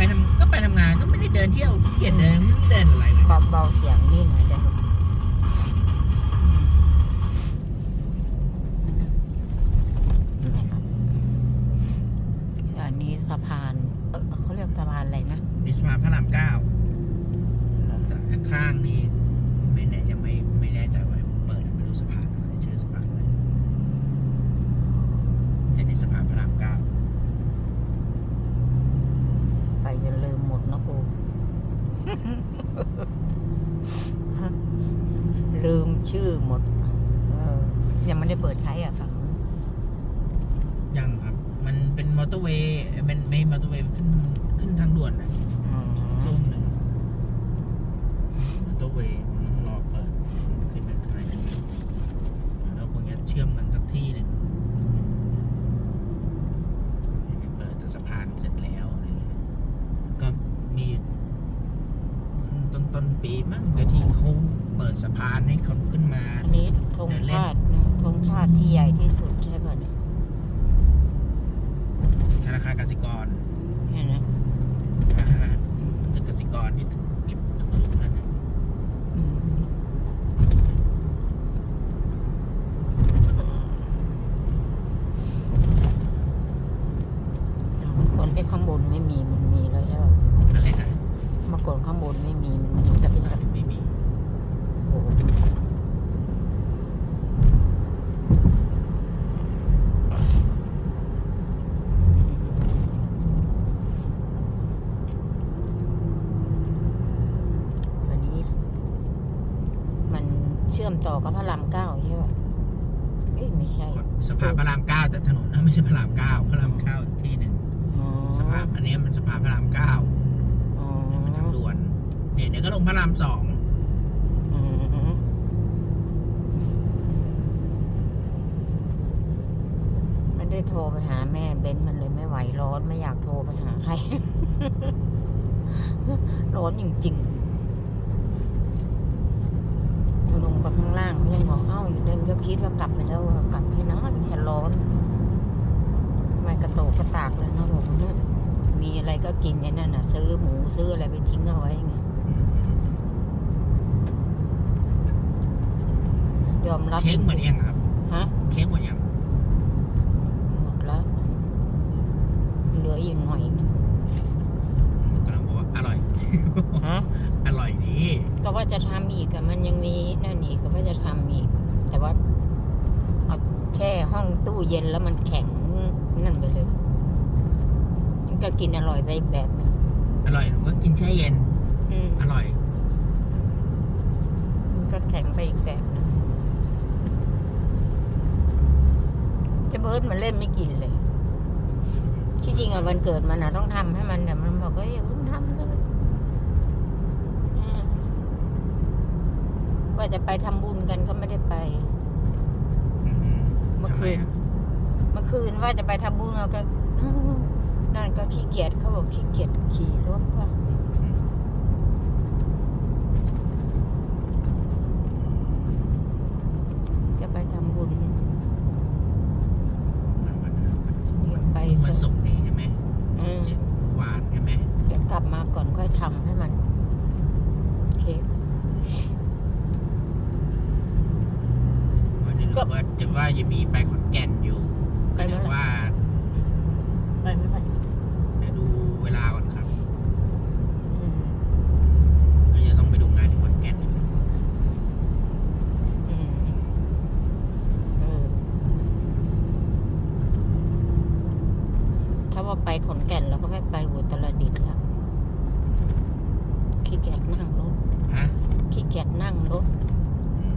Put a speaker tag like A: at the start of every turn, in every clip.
A: ไปทำก็ไปทำงานก็ไม่ได้เดินเที่ยวขี้เกียจเดินไม่ได้เดินอะไรเลย
B: เบาเบาเสียงนี่หน่อยได้ไหมเห็นไหมครับอันนี้สะพานเอ่อเขาเรียกสะพานอะไรนะ
A: นี่สะพานพระรามเก้าแต่ข้างนี้ไม่แน่ยังไม่ไม่แน่ใจว่าเปิดหรือไม่รู้สะพานอะไรชื่อสะพานอะไรจะนี่สะพานพระรามเก้า
B: ไปจนลืมหมดนะกู ลืมชื่อ หมด เออ ยังไม่ได้เปิดใช้อะฝั่งนู้น
A: ยังครับ มันเป็นมอเตอร์เวย์มันไม่มอเตอร์เวย์ขึ้นขึ้นทางด่วนนะ
B: อ๋อ
A: ช่วงหนึ่งมอเตอร์เวย์รอเปิดขึ้นเป็นอะไรกันแล้วคงจะเชื่อมกันสักที่หนึ่งเปิดแต่สะพานเสร็จแล้วอะไรเงี้ยก็มีต้นต้นปีมั้งก็ที่เขา เปิดสะพานให้คนขึ้นมา
B: อันนี้ธงชาตินะธงชาติที่ใหญ่ที่สุดใช่ป่ะเนี่ย
A: ธนาคารกสิกร
B: เห็นไหม
A: อ่าตึกกสิกรที่ตึกริมสูงๆนั่นน่ะ
B: อืมคนที่ข้างบนไม่มีมันมีแล้วใช่ป่ะ
A: อะไรนะ
B: เมื่อก่อนข้างบนไม่มีมันมีแต่เป็นแบบ
A: ไม่มี
B: โอ้โหวันนี้ มันเชื่อมต่อ กับพระรามเก้าใช่ป่ะเอ้ยไม่ใช่
A: สะพานพระรามเก้าแต่ถนนนั้นไม่ใช่พระรามเก้าพระรามเก้าอีกที่หนึ่ง
B: อ๋อ
A: สะพานอันเนี้ยมันสะพานพระรามเก้า
B: อ๋อ
A: มันทางด่วนเนี่ยเดี๋ยวก็ลงพระรามสอง
B: อืมไม่ได้โทรไปหาแม่เบนมันเลยไม่ไหวร้อนไม่อยากโทรไปหาใคร ร้อนจริงๆ ลงไปข้างล่างเขายังบอกเอ้าอยู่เดินก็คิดว่ากลับไปแล้วอะกลับที่น้อยฉันร้อนทำไมกระโตกกระตากเลยนะบอกว่าเนี่ยมีอะไรก็กินไอ้นั่นน่ะ ซื้อหมูซื้ออะไรไปทิ้งเอาไว้ไงยอมรับ
A: เค้กหมดยังครับ
B: ฮะ
A: เค้กหมดยัง
B: หมดแล้วเหลืออยู่หน่อยนึง
A: กำลังบอกว่าอร่อย
B: ฮะ
A: อร่อยดี
B: ก็ว่าจะทำอีกอะมันยังมีนั่นอีกก็ว่าจะทำอีก แต่ว่าเอาแช่ห้องตู้เย็นแล้วมันแข็งนั่นไปเลยมันก็กินอร่อยไปอีกแบบหนึง
A: อร่อยหนูก็กินแช่เย็น
B: อืม
A: อร่อย
B: มันก็แข็งไปอีกแบบหนึงเจะเบิร์ดมันเล่นไม่กินเลย ที่จริงอะวันเกิดมันอะต้องทำให้มันแต่มันบอกว่าอย่าเพิ่งทำเลยอืม ว่าจะไปทำบุญกันก็ไม่ได้ไป
A: อืม
B: เมื่อคืน
A: ทำไะ
B: เมื่อคืนว่าจะไปทำบุญเราก็อ้าวนั่นก็ขี้เกียจเขาบอกขี้เกียจขี่รถว่า
A: อืม
B: จะไปทำบุญ
A: วันวัน
B: เดี๋ยวไป
A: วันมาสุกร์นี่ใช่ไหม
B: อืม
A: เจ็ดวานใช่ไหม
B: เดี๋ยวกลับมาก่อนค่อยทำให้มันเค้ก
A: วันนี้รู้ว่า จะว่าจะมีไปขอนแก่นอยู่ ก็เดี๋ยวว่า
B: ไปไม่ไป
A: เดี๋ยวดูเวลาก่อนครับ
B: อืม
A: ก็จะต้องไปดูงานที่ขอนแก่นนะ
B: อืมเออถ้าว่าไปขอนแก่นเราก็ไม่ไปอุตรดิตถ์ละขี้เกียจนั่งรถ
A: ฮะ
B: ขี้เกียจนั่งรถ
A: อืม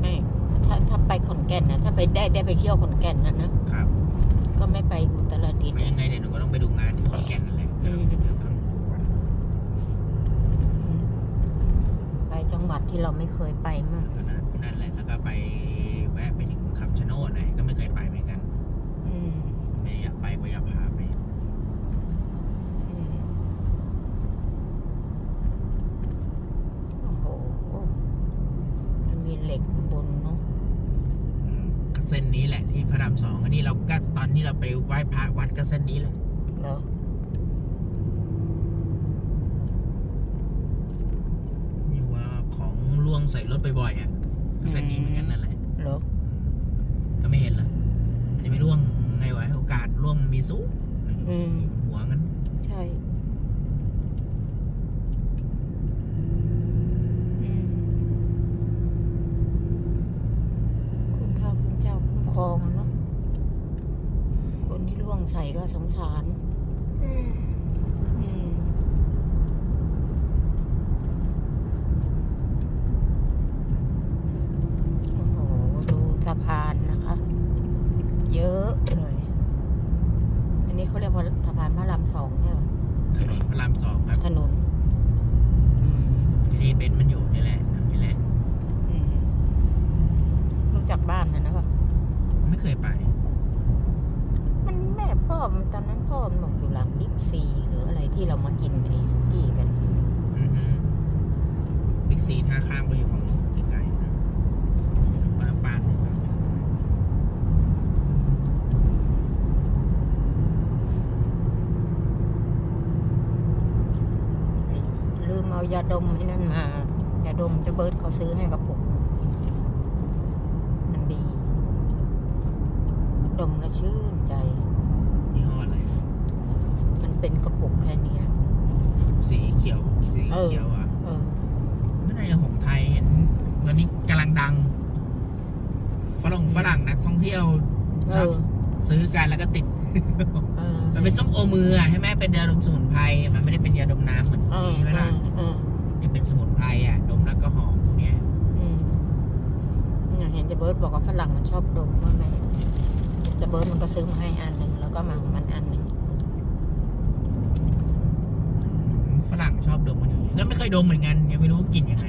B: ไม่ถ้าถ้าไปขอน แก่นนะถ้าไปได้ได้ไปเที่ยวขอนแก่นนะนะครับก็ไม่ไปอุตรดิตถ์
A: ไม่ยังไงเดี๋ยวหนูก็ต้องไปดูงานที่ขอนแก่นนั่นแหละเดี๋ยวเดี๋ยวต้องดูวัน
B: ไปจังหวัดที่เราไม่เคยไปมาก
A: ก็นั่นนั่นแหละแล้วก็ไปแวะไปถึงคำชะโนดไหนก็ไม่เคยไปเหมือนกัน
B: อืม
A: ไม่อยากไปก็อยากพาไป
B: อืมโอ้โหมันมีเหล็กบนเนาะ
A: อืมก็เส้นนี้แหละที่พระรามามสองอันนี้เราก็ตอ นนี้เราไปไหว้พระวัดก็เส้นนี้แหละ
B: เหรอ
A: นี่ว่าของล่วงใส่รถบ่อยๆอะก็เส้นนี้เหมือนกันนั่นแหละ
B: เหรอ
A: ก็ไม่เห็นละอันนี้ไม่ร่วงไงวะโอกาสร่วงมีสูง
B: อืม
A: หัวงั้น
B: ใช่อืมคุณพระคุณเจ้าคุ้มครองอะเนาะคนที่ล่วงใส่ก็สงสารอืมโอ้โห ดูสะพานนะคะ เยอะเลย อันนี้เขาเรียกว่าสะพานพระรามสองใช่ไหม
A: ถนนพระรามสองครับ
B: ถนนอืม
A: ที่นี่เบนซ์มันอยู่นี่แหละนี่แหละ
B: อืมรู้จักบ้านนะนะปะ
A: ไม่เคยไป
B: มันแม่พ่อมันตอนนั้นพ่อมันบอกอยู่หลังบิ๊กซีหรืออะไรที่เรามากินไอ้สุกี้กัน
A: อือฮึบิ๊กซีท่าข้ามก็อยู่ฝั่งนู้นไกลๆนะบ้านบ้านเนี่ยครับ
B: ลืมเอายาดมไอ้นั่นมายาดมเจะเบิร์ดเขาซื้อให้กับผมมันดี ดมแล้วชื่นใจ
A: ยี่ห้ออะไร
B: มัน เป็นกระปุกแค่เนี้ย
A: สีเขียว สี
B: เออ
A: เขียวอะ
B: เออ
A: ไม่น่าจะของไทยเห็นตอนนี้กำลังดัง ฝรั่งฝรั่งนักท่องเที่ยวช
B: เอ
A: อบ
B: อ
A: ซื้อกันแล้วก็ติด
B: เออ
A: มันเป็นส้มโอมืออะใช่ไหมเป็นยาดมสมุนไพร มันไม่ได้เป็นยาดมน้ำเหมือน
B: เออ
A: นี้ใช่ไหมล่ะ
B: เออ
A: นี่เป็นสมุนไพรอะ ดมแล้วก็หอมพวกเนี้ย
B: อืมเนี่ยเห็นเจะเบิร์ดบอกว่าฝรั่งมันชอบดมว่าไหมเจะเบิร์ดมันก็ซื้อมาให้อันหนึ่งแล้วก็มาของมันอันหนึ่ง
A: ฝรั่งช อบดมมันอยู่แล้วไม่เคยดมเหมือนกัน ยังไม่รู้กลิ่นยังไง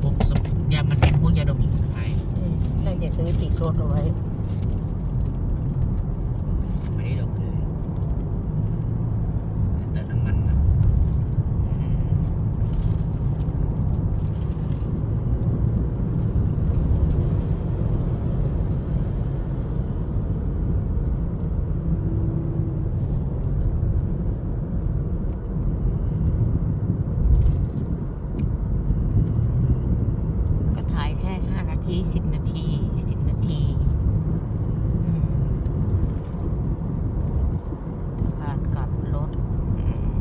A: พวกสมุนยามันเป็นพวกยาดมสมุนไพร
B: แม่จะซื้อติดรถเอาไว้
A: ไม่ได้ดมเลยแต่เติมน้ำมันนะ
B: ก็ถ่ายแค่ห้านาทีสิบนาทีสิบนาทีอืมผ่านกลับรถอืม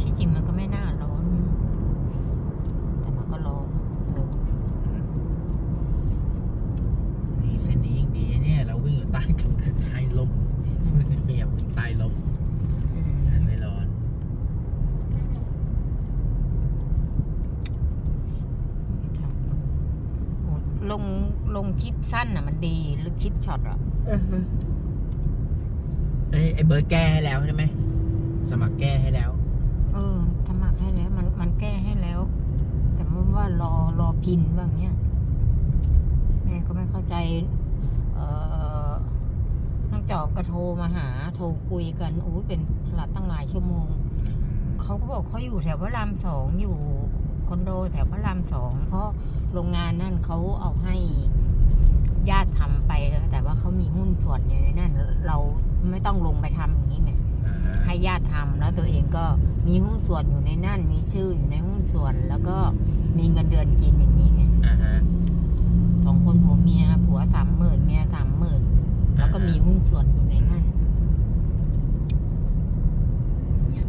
B: ที่จริงมันก็ไม่น่าร้อนนะแต่มันก็ร้อนเออ
A: นี่เส้นนี้ยิ่งดีเนี่ย เราวิ่งอยู่ใต้ใต้ลมไม่อยากวิ่งใต้ลม
B: อืม
A: ไม่ร้อน
B: โอ้ลงล งคลิปสั้นอะมันดีหรือคลิปช็อตอะ
A: เอ้ยไอ้เบิร์ดแก้ให้แล้วใช่ไหมสมัครแก้ให้แล้ว
B: เออ สมัครให้แล้ว มันมันแก้ให้แล้ว แต่มันว่ารอรอพินว่าอย่างเงี้ยแม่ก็ไม่เข้าใจ เออน้องจอบก็โทรมาหา โทรคุยกันโอ้ยเป็นหลับตั้งหลายชั่วโมงเขาก็บอกเขาอยู่แถวพระรามสองอยู่คอนโดแถวพระรามสองเพราะโรงงานนั่นเขาเอาให้ ญาติทำแล้วตัวเองก็มีหุ้นส่วนอยู่ในนั่น มีชื่ออยู่ในหุ้นส่วน แล้วก็มีเงินเดือนกินอย่างนี้ไง
A: อ่าฮะ
B: สองคนผัวเมียผัวสามหมื่นเมียสามหมื่นแล้วก็มีหุ้นส่วนอยู่ในนั่นเนี่ย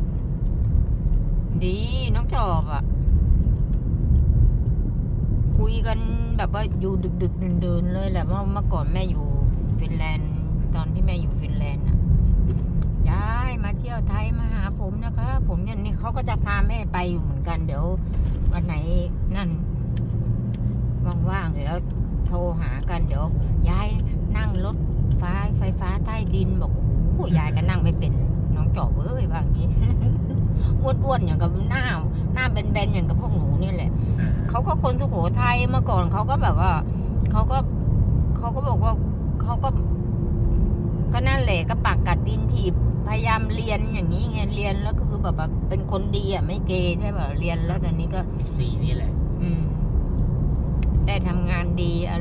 B: ดีน้องจอบอะ คุยกันแบบว่าอยู่ดึกดึกเดินเดินๆเลยแหละว่าเมื่อก่อนแม่อยู่ฟินแลนด์ ตอนที่แม่อยู่ฟินแลนด์น่ะยายมาเที่ยวไทยมาหาผมนะคะ ผมเนี่ยนี่เขาก็จะพาแม่ไปอยู่เหมือนกัน เดี๋ยววันไหนนั่นว่างๆเดี๋ยวโทรหากันเดี๋ยว ยายนั่งรถฟ้าไฟฟ้าใต้ดินบอกโอ้ยายก็นั่งไม่เป็นน้องจอบเอ้ยว่างี้อ้วนๆอย่างกับหน้าหน้าแบนๆอย่างกับพวกหนูนี่แหละเขาก็คนสุโขทัยเมื่อก่อนเขาก็แบบว่าเขาก็เขาก็บอกว่าเขาก็ ก็นั่นแหละก็ปากกัดดินถีบพยายามเรียนอย่างนี้ไงเรียนแล้วก็คือแบบว่าเป็นคนดีอะไม่เกย์ใช่ป่ะเรียนแล้วแต่นี้ก็
A: สี่นี่แหละ
B: ได้ทำงานดี